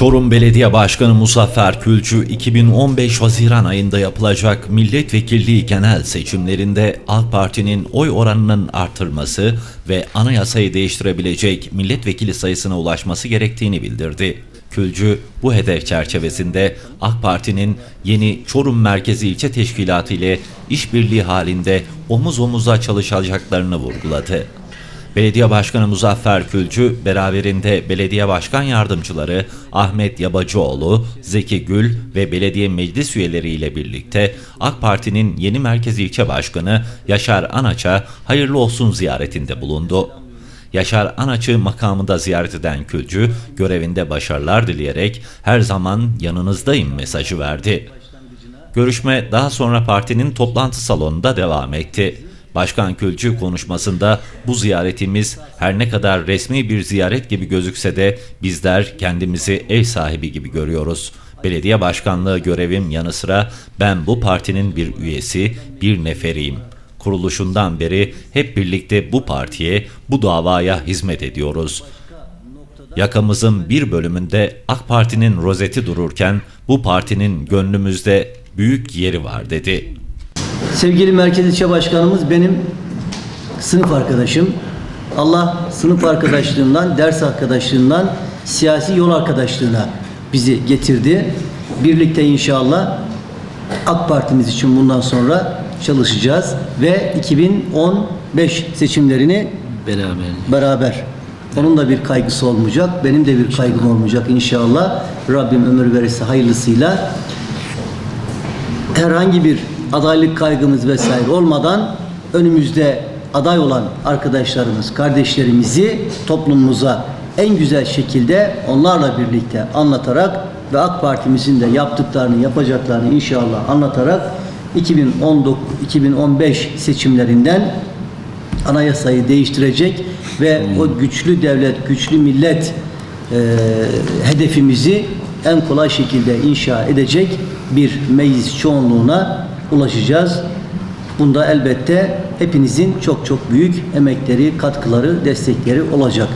Çorum Belediye Başkanı Muzaffer Külcü 2015 Haziran ayında yapılacak milletvekilliği genel seçimlerinde AK Parti'nin oy oranının artırması ve anayasayı değiştirebilecek milletvekili sayısına ulaşması gerektiğini bildirdi. Külcü bu hedef çerçevesinde AK Parti'nin yeni Çorum Merkezi İlçe Teşkilatı ile işbirliği halinde omuz omuza çalışacaklarını vurguladı. Belediye Başkanı Muzaffer Külcü beraberinde belediye başkan yardımcıları Ahmet Yabacıoğlu, Zeki Gül ve belediye meclis üyeleriyle birlikte AK Parti'nin yeni merkez ilçe başkanı Yaşar Anaç'a hayırlı olsun ziyaretinde bulundu. Yaşar Anaç'ı makamında ziyaret eden Külcü görevinde başarılar dileyerek her zaman yanınızdayım mesajı verdi. Görüşme daha sonra partinin toplantı salonunda devam etti. Başkan Külcü konuşmasında bu ziyaretimiz her ne kadar resmi bir ziyaret gibi gözükse de bizler kendimizi ev sahibi gibi görüyoruz. Belediye başkanlığı görevim yanı sıra ben bu partinin bir üyesi, bir neferiyim. Kuruluşundan beri hep birlikte bu partiye, bu davaya hizmet ediyoruz. Yakamızın bir bölümünde AK Parti'nin rozeti dururken bu partinin gönlümüzde büyük yeri var dedi. Sevgili Merkez İlçe Başkanımız benim sınıf arkadaşım. Allah sınıf arkadaşlığından, ders arkadaşlığından siyasi yol arkadaşlığına bizi getirdi. Birlikte inşallah AK Partimiz için bundan sonra çalışacağız ve 2015 seçimlerini Beraber. beraber. Onun da bir kaygısı olmayacak, benim de bir kaygım olmayacak inşallah. Rabbim ömür verirse hayırlısıyla herhangi bir adaylık kaygımız vesaire olmadan önümüzde aday olan arkadaşlarımız, kardeşlerimizi toplumumuza en güzel şekilde onlarla birlikte anlatarak ve AK Partimizin de yaptıklarını, yapacaklarını inşallah anlatarak 2019 2015 seçimlerinden anayasayı değiştirecek ve o güçlü devlet, güçlü millet e, hedefimizi en kolay şekilde inşa edecek bir meclis çoğunluğuna ulaşacağız. Bunda elbette hepinizin çok çok büyük emekleri, katkıları, destekleri olacak.